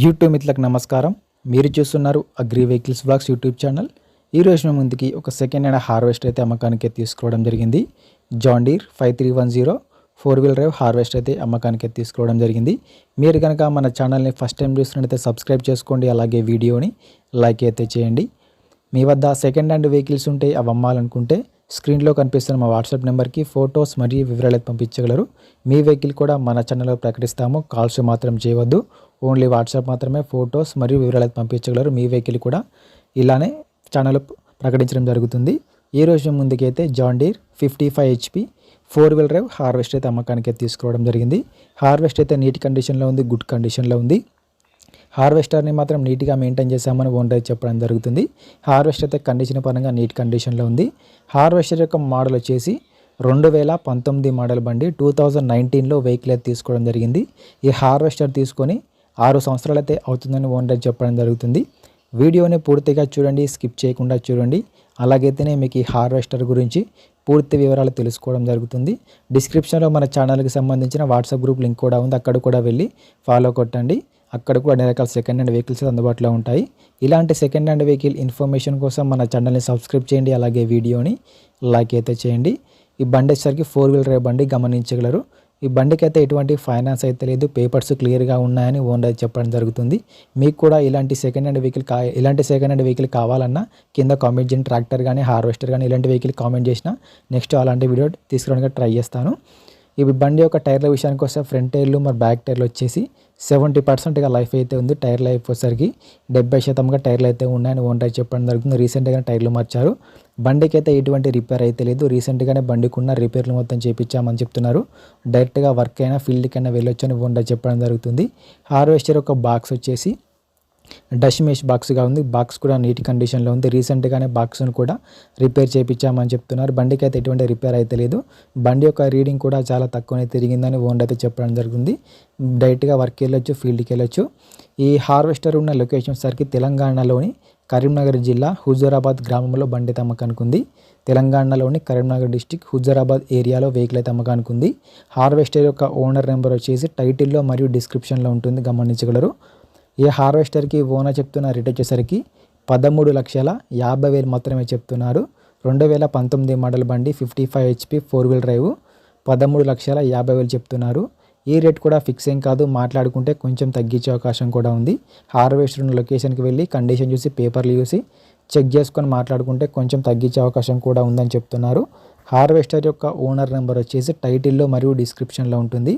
YouTube మిత్రులకు నమస్కారం. మీరు చూస్తున్నారు agri vehicles blogs YouTube channel. ఈ మేము ముందుకి ఒక సెకండ్ హ్యాండ్ హార్వెస్ట్ అయితే అమ్మకానికి తీసుకోవడం జరిగింది. John Deere five three one zero four wheel drive harvest అయితే అమ్మకానికి తీసుకోవడం జరిగింది. మీరు కనుక మన ఛానల్ని ఫస్ట్ టైం చూస్తున్నట్టయితే సబ్స్క్రైబ్ చేసుకోండి. అలాగే వీడియోని లైక్ అయితే చేయండి. మీ వద్ద సెకండ్ హ్యాండ్ వెహికల్స్ ఉంటే అవి అమ్మాలనుకుంటే స్క్రీన్లో కనిపిస్తున్న మా వాట్సాప్ నెంబర్కి ఫొటోస్ మరియు వివరాలు పంపించగలరు. మీ వెహికల్ కూడా మన ఛానల్లో ప్రకటిస్తాము. కాల్స్ మాత్రం చేయవద్దు. ఓన్లీ వాట్సాప్ మాత్రమే ఫొటోస్ మరియు వివరాలు పంపించగలరు. మీ వెహికల్ కూడా ఇలానే ఛానల్ ప్రకటించడం జరుగుతుంది. ఈ రోజు ముందుకైతే John Deere fifty five HP four wheel drive harvest అయితే అమ్మకానికి అయితే తీసుకోవడం జరిగింది. హార్వెస్ట్ అయితే నీట్ కండిషన్లో ఉంది గుడ్ కండిషన్లో ఉంది. హార్వెస్టర్ని మాత్రం నీట్గా మెయింటైన్ చేశామని ఓనర్ చెప్పడం జరుగుతుంది. హార్వెస్టర్ అయితే కండిషన్ పరంగా నీట్ కండిషన్లో ఉంది. హార్వెస్టర్ యొక్క మోడల్ వచ్చేసి రెండు వేల పంతొమ్మిది మోడల్ బండి టూ థౌజండ్ నైన్టీన్లో వెహికల్ అయితే తీసుకోవడం జరిగింది. ఈ హార్వెస్టర్ తీసుకొని ఆరు సంవత్సరాలు అయితే అవుతుందని ఓనర్ చెప్పడం జరుగుతుంది. వీడియోని పూర్తిగా చూడండి స్కిప్ చేయకుండా చూడండి. అలాగైతేనే మీకు ఈ హార్వెస్టర్ గురించి పూర్తి వివరాలు తెలుసుకోవడం జరుగుతుంది. డిస్క్రిప్షన్లో మన ఛానల్కి సంబంధించిన వాట్సాప్ గ్రూప్ లింక్ కూడా ఉంది. అక్కడ కూడా వెళ్ళి ఫాలో కొట్టండి. అక్కడ కూడా అన్ని రకాల సెకండ్ హ్యాండ్ వెహికల్స్ అందుబాటులో ఉంటాయి. ఇలాంటి సెకండ్ హ్యాండ్ వెహికల్ ఇన్ఫర్మేషన్ కోసం మన ఛానల్ని సబ్స్క్రైబ్ చేయండి అలాగే వీడియోని లైక్ అయితే చేయండి. ఈ బండి వచ్చేసరికి ఫోర్ వీలర్ బండి గమనించగలరు. ఈ బండికి అయితే ఎటువంటి ఫైనాన్స్ అయితే లేదు. పేపర్స్ క్లియర్గా ఉన్నాయని ఓనర్ చెప్పడం జరుగుతుంది. మీకు కూడా ఇలాంటి సెకండ్ హ్యాండ్ వెహికల్ కా ఇలాంటి సెకండ్ హ్యాండ్ వెహికల్ కావాలన్నా కింద కామెంట్ చేయండి. ట్రాక్టర్ కానీ హార్వెస్టర్ కానీ ఇలాంటి వెహికల్ కామెంట్ చేసినా నెక్స్ట్ అలాంటి వీడియో తీసుకురావడానికి ట్రై చేస్తాను. ఇవి బండి యొక్క టైర్ల విషయానికి వస్తే ఫ్రంట్ టైర్లు మరి బ్యాక్ టైర్లు వచ్చేసి సెవెంటీ పర్సెంట్గా లైఫ్ అయితే ఉంది. టైర్ లైఫ్ వచ్చేసరికి డెబ్బై శాతంగా టైర్లు అయితే ఉన్నాయని ఓనర్ చెప్పడం జరుగుతుంది. రీసెంట్గా టైర్లు మార్చారు. బండికి అయితే ఎటువంటి రిపేర్ అయితే లేదు. రీసెంట్గానే బండికి ఉన్న రిపేర్లు మొత్తం చేపించామని చెప్తున్నారు. డైరెక్ట్గా వర్క్ అయినా ఫీల్డ్కి అయినా వెళ్ళొచ్చు అని ఓనర్ చెప్పడం జరుగుతుంది. హార్వెస్టర్ యొక్క బాక్స్ వచ్చేసి డస్ట్ బాక్స్గా ఉంది. బాక్స్ కూడా నీట్ కండిషన్లో ఉంది. రీసెంట్గానే బాక్స్ను కూడా రిపేర్ చేయించామని చెప్తున్నారు. బండికి అయితే ఎటువంటి రిపేర్ అయితే లేదు. బండి యొక్క రీడింగ్ కూడా చాలా తక్కువనే తిరిగిందని ఓనర్ అయితే చెప్పడం జరిగింది. డైరెక్ట్గా వర్క్ వెళ్ళొచ్చు ఫీల్డ్కి వెళ్ళొచ్చు. ఈ హార్వెస్టర్ ఉన్న లొకేషన్ సరికి తెలంగాణలోని కరీంనగర్ జిల్లా హుజూరాబాద్ గ్రామంలో బండి తమ్మకానికి తెలంగాణలోని కరీంనగర్ డిస్టిక్ హుజూరాబాద్ ఏరియాలో వెహికల్ అయితే ఉంది హార్వెస్టర్ యొక్క ఓనర్ నెంబర్ వచ్చేసి టైటిల్లో మరియు డిస్క్రిప్షన్లో ఉంటుంది. గమనించగలరు. ఈ హార్వెస్టర్కి ఓనర్ చెప్తున్న రేట్ వచ్చేసరికి పదమూడు లక్షల యాభై వేలు మాత్రమే చెప్తున్నారు రెండు వేల పంతొమ్మిది మోడల్ బండి fifty five HP four wheel drive పదమూడు లక్షల యాభై వేలు చెప్తున్నారు. ఈ రేట్ కూడా ఫిక్స్ ఏం కాదు మాట్లాడుకుంటే కొంచెం తగ్గించే అవకాశం కూడా ఉంది. హార్వెస్టర్ ఉన్న లొకేషన్కి వెళ్ళి కండిషన్ చూసి పేపర్లు చూసి చెక్ చేసుకొని మాట్లాడుకుంటే కొంచెం తగ్గించే అవకాశం కూడా ఉందని చెప్తున్నారు. హార్వెస్టర్ యొక్క ఓనర్ నెంబర్ వచ్చేసి టైటిల్లో మరియు డిస్క్రిప్షన్లో ఉంటుంది.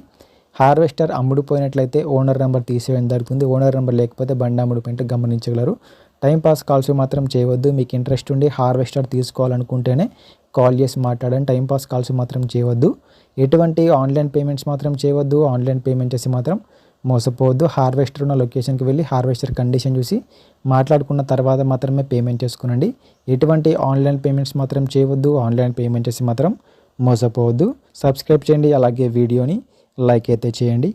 హార్వెస్టర్ అమ్ముడుపోయినట్లయితే ఓనర్ నెంబర్ తీసేయడం జరుగుతుంది. ఓనర్ నెంబర్ లేకపోతే బండి అమ్ముడుపోయింటే గమనించగలరు. టైం పాస్ కాల్స్ మాత్రం చేయవద్దు. మీకు ఇంట్రెస్ట్ ఉండి హార్వెస్టర్ తీసుకోవాలనుకుంటేనే కాల్ చేసి మాట్లాడండి. టైం పాస్ కాల్స్ మాత్రం చేయవద్దు. ఎటువంటి ఆన్లైన్ పేమెంట్స్ మాత్రం చేయవద్దు. ఆన్లైన్ పేమెంట్ చేసి మాత్రం మోసపోవద్దు. హార్వెస్టర్ ఉన్న లొకేషన్కి వెళ్ళి హార్వెస్టర్ కండిషన్ చూసి మాట్లాడుకున్న తర్వాత మాత్రమే పేమెంట్ చేసుకునండి. ఎటువంటి ఆన్లైన్ పేమెంట్స్ మాత్రం చేయవద్దు. ఆన్లైన్ పేమెంట్ చేసి మాత్రం మోసపోవద్దు. సబ్స్క్రైబ్ చేయండి. అలాగే వీడియోని లైక్ అయితే చేయండి.